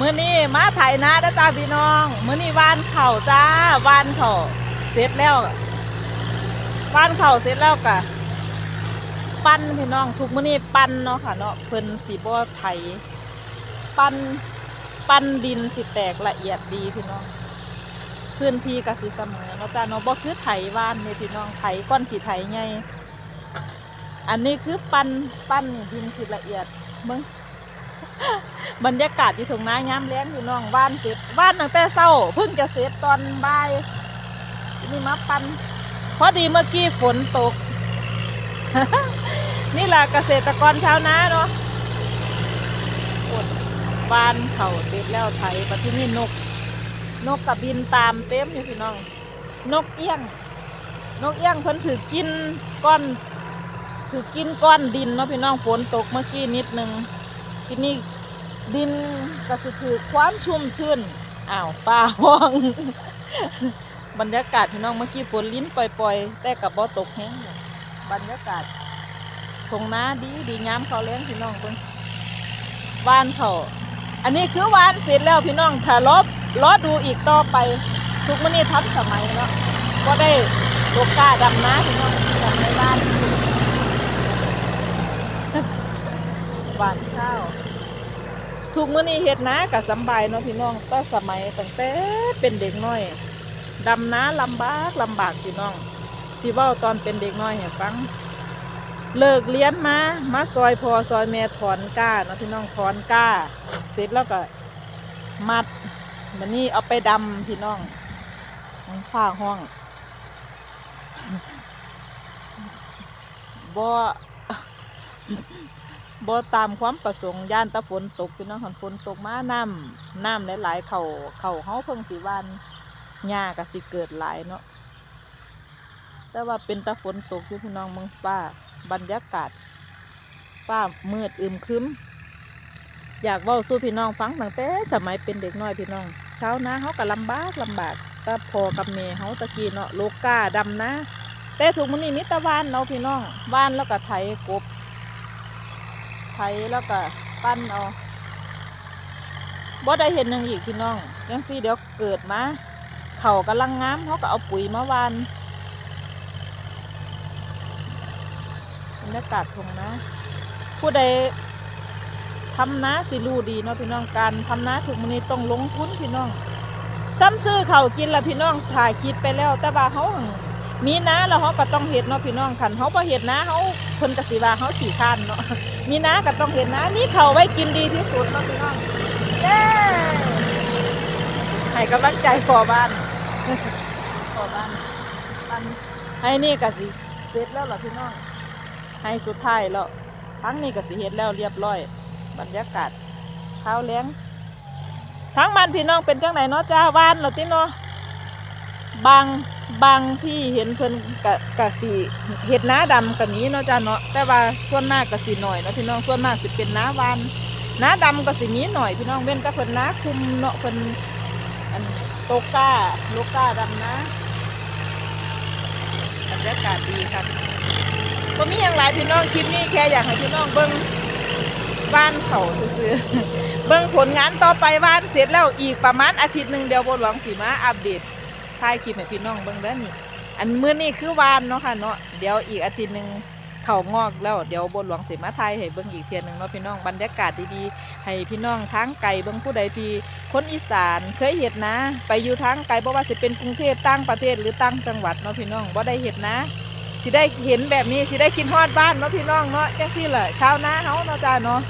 มื้อนี้มาไถนาด้อจ้าพี่น้องมื้อนี้วานเข่าจ้าวานเข่าเสร็จแล้ววานเข่าเสร็จแล้วกะปั้นพี่น้องทุกมื้อนี้ปั้นเนาะค่ะเนาะเพิ่นสิบ่ไถปั้นปั้นดินสิแตกละเอียดดีพี่น้องพื้นที่ก็สิเสมอเนาะจ้าเนาะบ่คือไถวานเนี่ยพี่น้องไถก้อนสิไถใหญ่อันนี้คือปั้นปั้นดินสิละเอียดเบิ่ง บรรยากาศอยู่ตรงน้ายามแล้งอยู่น้องบ้านเสร็จบ้านตั้งแต่เช้าเพิ่งจะเสร็จตอนบ่ายนี่มาปันพอดีเมื่อกี้ฝนตก นี่แหละเกษตรกรชาวนาเนาะอดบ้านเขาเสร็จแล้วไถปที่นี่นก นกกับบินตามเต็มอยู่พี่น้อง นกเอี้ยง นกเอี้ยงเพิ่นถือกินก้อนถือกินก้อนดินเนาะพี่น้องฝนตกเมื่อกี้นิดนึง ทีนี้ดินก็สิถือความชุ่มชื้นอ้าวฟ้าห้อง บรรยากาศพี่น้องเมื่อกี้ฝนลิ้นปล่อยๆ แต่กับบ่ตกแห้งบรรยากาศทงน้าดีดีงามเขาเลี้ยงพี่น้องเพิ่นวานเขาอันนี้คือวานเสร็จแล้วพี่น้องถ้ารอบรอดูอีกต่อไป ทุกมื้อนี้ทันสมัยแล้วก็ได้โลกาดำน้าพี่น้องดำในบ้าน หวานข้าวทุกมื้อนี้เฮ็ดนาก็สำบายเนาะพี่น้องแต่สมัยตั้งแต่เป็นเด็กน้อยดำนาลำบากลำบากพี่น้องสิว้าตอนเป็นเด็กน้อยให้ฟัง เลิกเรียนมา มาซอยพอซอยแม่ถอนก้าเนาะพี่น้องถอนก้า เสร็จแล้วก็มัดมันนี่เอาไปดำพี่น้องมันฝ้าห้องบ่ บ่ตามความประสงค์ย่านตะฝนตกพี่น้องคันฝนตกมาน้ำน้ำหลายๆเขาเข่าเฮาเพิ่งสิวานหญ้าก็สิเกิดหลายเนาะแต่ว่าเป็นตะฝนตกอยู่พี่น้องเมืองฟ้าบรรยากาศฟ้ามืดอึมครึ้ม อยากเว้าสู่พี่น้องฟังตั้งแต่สมัยเป็นเด็กน้อยพี่น้องเช้านาเฮาก็ลำบากลำบากต่พอกับแม่เฮาตะกี้เนาะโลกาดำนะ แต่ถุงมันนี่มิตรวานเนาะพี่น้องวานแล้วก็ไถกบ ไถแล้วก็ปั้นเอาบ่ได้เห็นหยังอีกพี่น้องยังซี่เดี๋ยวเกิดมาเขากำลังงามเขาก็เอาปุ๋ยมาวานบรรยากาศทงนะผู้ใดทำนาสิรู้ดีเนาะพี่น้องการทำนาถูกมันนี้ต้องลงทุนพี่น้องซ้ำซื้อเขากินละพี่น้องถ่ายคิดไปแล้ว แต่ว่าเขาหั่ง มีนาแล้วเขาก็ต้องเห็ดเนาะพี่น้องคันเขาพอเห็ดนาเขาเพิ่นกสิว่าเขาขี่ข้านเนาะมีนาก็ต้องเห็ดนามีเขาไว้กินดีที่สุดเนาะพี่น้องเย้ให้กำลังใจขอบ้านขอบ้านบ้านให้นี่กสิเสร็จแล้วล่ะพี่น้องให้สุดท้ายแล้วทั้งนี้กสิเฮ็ดแล้วเรียบร้อย บรรยากาศข้าวแล้ยงทั้งมันพี่น้องเป็นจังไหนเนาะจ้าวานเหราติเนาะบาง บางที่เห็นเพิ่นกะกะสีเห็ดน้าดำกะนี้เนาะจ้าเนาะแต่ว่าส่วนมากกะสีหน่อยเนาะพี่น้องส่วนมากสิเป็นน้าวานน้าดำกะสีนี้หน่อยพี่น้องเว้นแต่เพิ่นน้าคุมเนาะเพิ่นอันโตก้าโลก้าดำนะบรรยากาศดีครับก็มีอย่างไรพี่น้องคลิปนี้แค่อยากให้พี่น้องเบิ้งบ้านเขาซื้อๆเบิ้งผลงานต่อไปบ้านเสร็จแล้วอีกประมาณอาทิตย์หนึ่งเดียวบนหลวงสีมาอัปเดต ถ่ายคลิปให้พี่น้องเบิ้งเด้อนี่ อันมื้อนี้คือวานเนาะค่ะเนาะเดี๋ยวอีกอาทิตย์หนึ่งเขางอกแล้วเดี๋ยวบนหลวงสีมาไทยให้เบิ้งอีกเทียนหนึ่งเนาะพี่น้องบรรยากาศดีๆ ให้พี่น้องทางไกลเบิ้งผู้ใดที่คนอีสานเคยเห็ดนะ ไปอยู่ทางไกลบ่ว่าสิเป็นกรุงเทพต่างประเทศหรือต่างจังหวัดเนาะพี่น้องบ่ได้เห็ดนะสิได้เห็นแบบนี้สิได้คิดฮอดบ้านเนาะพี่น้องเนาะจังซี่แหละชาวนาเฮาเนาะจ้าเนาะ